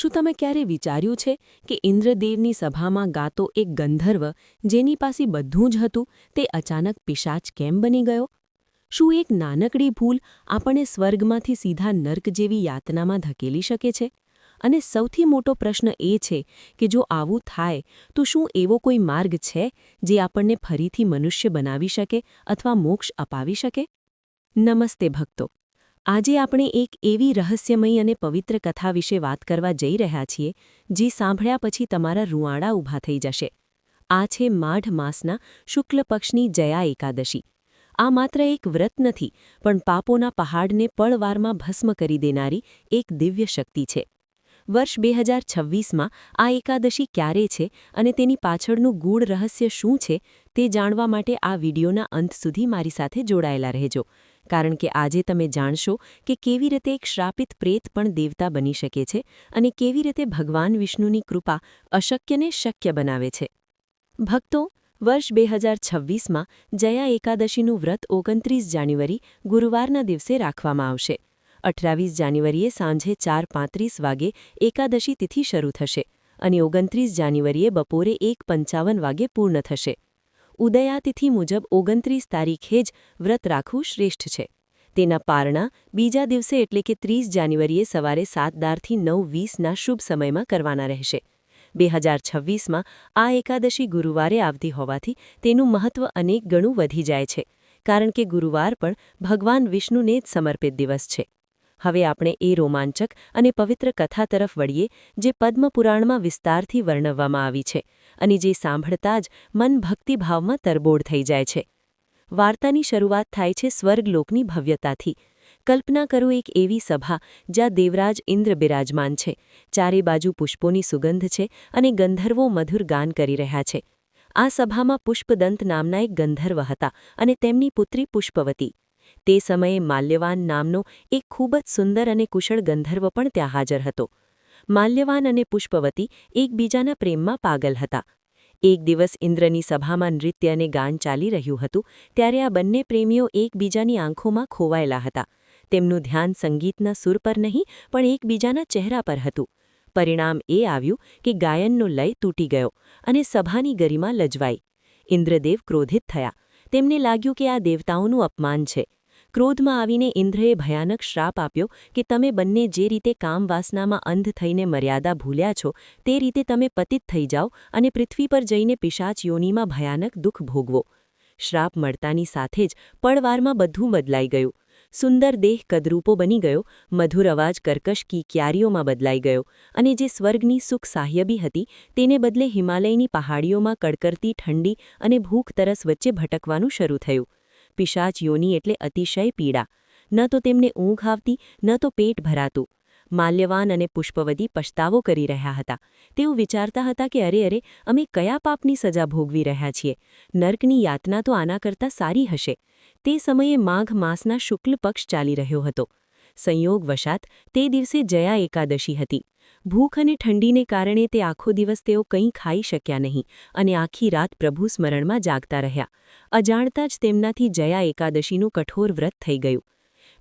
શું તમે ક્યારે વિચાર્યું છે કે ઇન્દ્રદેવની સભામાં ગાતો એક ગંધર્વ જેની પાસે બધું જ હતું, તે અચાનક પિશાચ કેમ બની ગયો? શું એક નાનકડી ભૂલ આપણને સ્વર્ગમાંથી સીધા નર્ક જેવી યાતનામાં ધકેલી શકે છે? અને સૌથી મોટો પ્રશ્ન એ છે કે જો આવું થાય, તો શું એવો કોઈ માર્ગ છે જે આપણને ફરીથી મનુષ્ય બનાવી શકે અથવા મોક્ષ અપાવી શકે? નમસ્તે ભક્તો. આજે આપણે એક એવી રહસ્યમયી અને પવિત્ર કથા વિશે વાત કરવા જઈ રહ્યા છીએ, જે સાંભળ્યા પછી તમારા રૂવાડા ઊભા થઈ જશે. આ છે માઢ માસના શુક્લ પક્ષની જયા એકાદશી. આ માત્ર એક વ્રત નથી, પણ પાપોના પહાડને પળવારમાં ભસ્મ કરી દેનારી એક દિવ્ય શક્તિ છે. વર્ષ બે હજાર છવ્વીસમાં આ એકાદશી ક્યારે છે અને તેની પાછળનું ગૂઢ રહસ્ય શું છે તે જાણવા માટે આ વિડીયોના અંત સુધી મારી સાથે જોડાયેલા રહેજો. કારણ કે આજે તમે જાણશો કે કેવી રીતે એક શ્રાપિત પ્રેત પણ દેવતા બની શકે છે અને કેવી રીતે ભગવાન વિષ્ણુની કૃપા અશક્યને શક્ય બનાવે છે. ભક્તો, વર્ષ બે હજાર છવ્વીસમાં જયા એકાદશીનું વ્રત ઓગણત્રીસ જાન્યુઆરી ગુરુવારના દિવસે રાખવામાં આવશે. અઠ્ઠાવીસ જાન્યુઆરીએ સાંજે ચાર પાંત્રીસ વાગે એકાદશી તિથિ શરૂ થશે અને ઓગણત્રીસ જાન્યુઆરીએ બપોરે એક પંચાવન વાગે પૂર્ણ થશે. ઉદયાતિથિ મુજબ ઓગણત્રીસ તારીખે જ વ્રત રાખવું શ્રેષ્ઠ છે. તેના પારણા બીજા દિવસે એટલે કે ત્રીસ જાન્યુઆરીએ સવારે સાત દારથી નવ વીસના શુભ સમયમાં કરવાના રહેશે. બે હજાર છવ્વીસમાં આ એકાદશી ગુરુવારે આવતી હોવાથી તેનું મહત્વ અનેક ગણું વધી જાય છે, કારણ કે ગુરુવાર પણ ભગવાન વિષ્ણુને જ સમર્પિત દિવસ છે. હવે આપણે એ રોમાંચક અને પવિત્ર કથા તરફ વળીએ, જે પદ્મપુરાણમાં વિસ્તારથી વર્ણવવામાં આવી છે અને જે સાંભળતા જ મન ભક્તિભાવમાં તરબોળ થઈ જાય છે. વાર્તાની શરૂઆત થાય છે સ્વર્ગલોકની ભવ્યતાથી. કલ્પના કરો એક એવી સભા જ્યાં દેવરાજ ઇન્દ્ર બિરાજમાન છે, ચારે બાજુ પુષ્પોની સુગંધ છે અને ગંધર્વો મધુર ગાન કરી રહ્યા છે. આ સભામાં પુષ્પદંત નામના એક ગંધર્વ હતા અને તેમની પુત્રી પુષ્પવતી. તે સમયે માલ્યવાન નામનો એક ખૂબ જ સુંદર અને કુશળ ગંધર્વ પણ ત્યાં હાજર હતો. માલ્યવાન અને પુષ્પવતી એકબીજાના પ્રેમમાં પાગલ હતા. એક દિવસ ઇન્દ્રની સભામાં નૃત્ય અને ગાન ચાલી રહ્યું હતું, ત્યારે આ બંને પ્રેમીઓ એકબીજાની આંખોમાં ખોવાયેલા હતા. તેમનું ધ્યાન સંગીતના સુર પર નહીં, પણ એકબીજાના ચહેરા પર હતું. પરિણામ એ આવ્યું કે ગાયનનો લય તૂટી ગયો અને સભાની ગરિમા લજવાઈ. ઇન્દ્રદેવ ક્રોધિત થયા. તેમને લાગ્યું કે આ દેવતાઓનું અપમાન છે. ક્રોધમાં આવીને ઇન્દ્રએ ભયાનક શ્રાપ આપ્યો કે તમે બંને જે રીતે કામવાસનામાં અંધ થઈને મર્યાદા ભૂલ્યા છો, તે રીતે તમે પતિત થઈ જાઓ અને પૃથ્વી પર જઈને પિશાચ યોનીમાં ભયાનક દુઃખ ભોગવો. શ્રાપ મળતાની સાથે જ પળવારમાં બધું બદલાઈ ગયું. સુંદર દેહ કદરૂપો બની ગયો, મધુર અવાજ કર્કશ કી ક્યારીઓમાં બદલાઈ ગયો અને જે સ્વર્ગની સુખ સાહ્યબી હતી, તેને બદલે હિમાલયની પહાડીઓમાં કડકરતી ઠંડી અને ભૂખ તરસ વચ્ચે ભટકવાનું શરૂ થયું. પિશાચ યોની એટલે અતિશય પીડા. ન તો તેમને ઊંઘ આવતી, ન તો પેટ ભરાતું. માલ્યવાન અને પુષ્પવદી પછતાવો કરી રહ્યા હતા. તેઓ વિચારતા હતા કે અરે અરે, અમે કયા પાપની સજા ભોગવી રહ્યા છીએ? નર્કની યાતના તો આના કરતાં સારી હશે. તે સમયે માઘ માસના શુક્લ પક્ષ ચાલી રહ્યો હતો. સંયોગવશાત તે દિવસે જયા એકાદશી હતી. ભૂખ અને ઠંડીને કારણે તે આખો દિવસ તેઓ કંઈ ખાઈ શક્યા નહીં અને આખી રાત પ્રભુ સ્મરણમાં જાગતા રહ્યા. અજાણતા જ તેમનાથી જયા એકાદશીનું કઠોર વ્રત થઈ ગયું.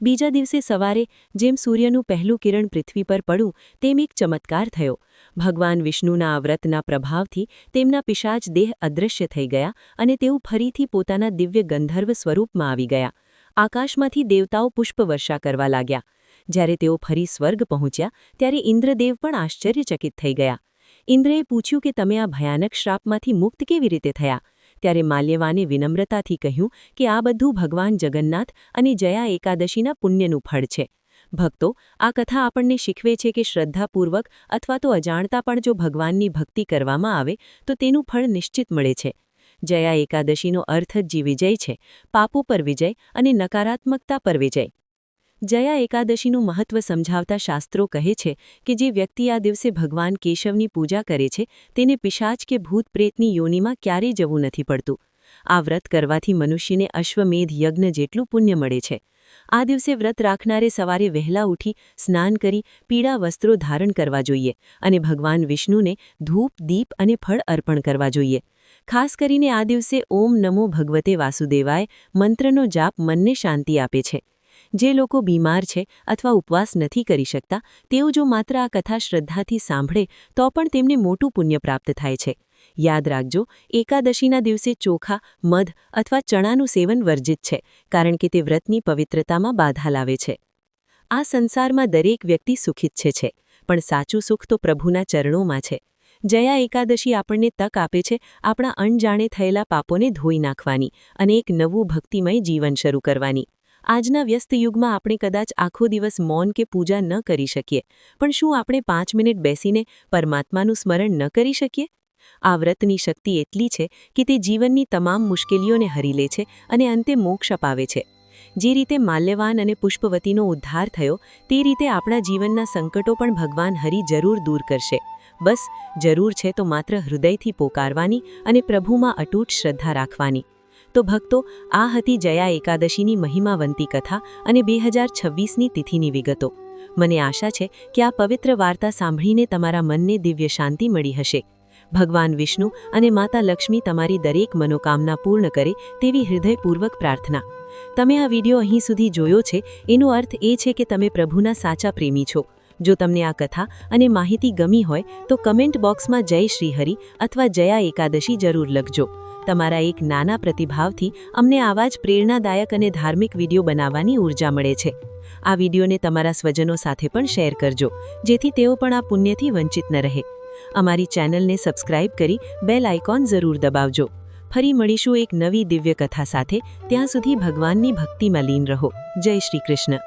બીજા દિવસે સવારે જેમ સૂર્યનું પહેલું કિરણ પૃથ્વી પર પડું તેમ એક ચમત્કાર થયો. ભગવાન વિષ્ણુના આ વ્રતના પ્રભાવથી તેમના પિશાચ દેહ અદૃશ્ય થઈ ગયા અને તેઓ ફરીથી પોતાના દિવ્ય ગંધર્વ સ્વરૂપમાં આવી ગયા. આકાશમાંથી દેવતાઓ પુષ્પવર્ષા કરવા લાગ્યા. જ્યારે તેઓ ફરી સ્વર્ગ પહોંચ્યા, ત્યારે ઇન્દ્રદેવ પણ આશ્ચર્યચકિત થઈ ગયા. ઇન્દ્રએ પૂછ્યું કે તમે આ ભયાનક શ્રાપમાંથી મુક્ત કેવી રીતે થયા? ત્યારે માલ્યવાને વિનમ્રતાથી કહ્યું કે આ બધું ભગવાન જગન્નાથ અને જયા એકાદશીના પુણ્યનું ફળ છે. ભક્તો, આ કથા આપણને શીખવે છે કે શ્રદ્ધાપૂર્વક અથવા તો અજાણતા પણ જો ભગવાનની ભક્તિ કરવામાં આવે, તો તેનું ફળ નિશ્ચિત મળે છે. જયા એકાદશીનો અર્થ જ જી વિજય છે, પાપો પર વિજય અને નકારાત્મકતા પર વિજય. જયા એકાદશીનું મહત્વ સમજાવતા શાસ્ત્રો કહે છે કે જે વ્યક્તિ આ દિવસે ભગવાન કેશવની પૂજા કરે છે, તેને પિશાચ કે ભૂત પ્રેતની યોનિમાં ક્યારેય જવું નથી પડતું. આ વ્રત કરવાથી મનુષ્યને અશ્વમેધ યજ્ઞ જેટલું પુણ્ય મળે છે. આ દિવસે વ્રત રાખનારે સવારે વહેલા ઉઠી સ્નાન કરી પીળા વસ્ત્રો ધારણ કરવા જોઈએ અને ભગવાન વિષ્ણુને ધૂપ, દીપ અને ફળ અર્પણ કરવા જોઈએ. ખાસ કરીને આ દિવસે ઓમ નમો ભગવતે વાસુદેવાય મંત્રનો જાપ મનને શાંતિ આપે છે. જે લોકો બીમાર છે અથવા ઉપવાસ નથી કરી શકતા, તેઓ જો માત્ર આ કથા શ્રદ્ધાથી સાંભળે, તો પણ તેમને મોટું પુણ્ય પ્રાપ્ત થાય છે. યાદ રાખજો, એકાદશીના દિવસે ચોખા, મધ અથવા ચણાનું સેવન વર્જિત છે, કારણ કે તે વ્રતની પવિત્રતામાં બાધા લાવે છે. આ સંસારમાં દરેક વ્યક્તિ સુખિચ્છે છે, પણ સાચું સુખ તો પ્રભુના ચરણોમાં છે. જયા એકાદશી આપણને તક આપે છે, આપણા અણજાણે થયેલા પાપોને ધોઈ નાખવાની અને એક નવું ભક્તિમય જીવન શરૂ કરવાની. આજના વ્યસ્ત યુગમાં આપણે કદાચ આખો દિવસ મૌન કે પૂજા ન કરી શકીએ, પણ શું આપણે પાંચ મિનિટ બેસીને પરમાત્માનું સ્મરણ ન કરી શકીએ? આ વ્રતની શક્તિ એટલી છે કે તે જીવનની તમામ મુશ્કેલીઓને હરી લે છે અને અંતે મોક્ષ અપાવે છે. જે રીતે માલ્યવાન અને પુષ્પવતીનો ઉદ્ધાર થયો, તે રીતે આપણા જીવનના સંકટો પણ ભગવાન હરિ જરૂર દૂર કરશે. બસ, જરૂર છે તો માત્ર હૃદયથી પોકારવાની અને પ્રભુમાં અટૂટ શ્રદ્ધા રાખવાની. તો ભક્તો, આ હતી જયા એકાદશીની મહિમાવંતી કથા અને બે હજાર છવ્વીસની તિથિની વિગતો. મને આશા છે કે આ પવિત્ર વાર્તા સાંભળીને તમારા મનને દિવ્ય શાંતિ મળી હશે. ભગવાન વિષ્ણુ અને માતા લક્ષ્મી તમારી દરેક મનોકામના પૂર્ણ કરે તેવી હૃદયપૂર્વક પ્રાર્થના. તમે આ વિડિયો અહીં સુધી જોયો છે, એનો અર્થ એ છે કે તમે પ્રભુના સાચા પ્રેમી છો. જો તમને આ કથા અને માહિતી ગમી હોય, તો કમેન્ટ બોક્સમાં જય શ્રીહરિ અથવા જયા એકાદશી જરૂર લખજો. તમારા એક નાના પ્રતિભાવથી અમને આવા જ પ્રેરણાદાયક અને ધાર્મિક વીડિયો બનાવવાની ઊર્જા મળે છે. આ વિડીયોને તમારા સ્વજનો સાથે પણ શેર કરજો, જેથી તેઓ પણ આ પુણ્યથી વંચિત ન રહે. અમારી ચેનલને સબસ્ક્રાઇબ કરી બેલ આઇકોન જરૂર દબાવજો. ફરી મળીશું એક નવી દિવ્ય કથા સાથે. ત્યાં સુધી ભગવાનની ભક્તિમાં લીન રહો. જય શ્રી કૃષ્ણ.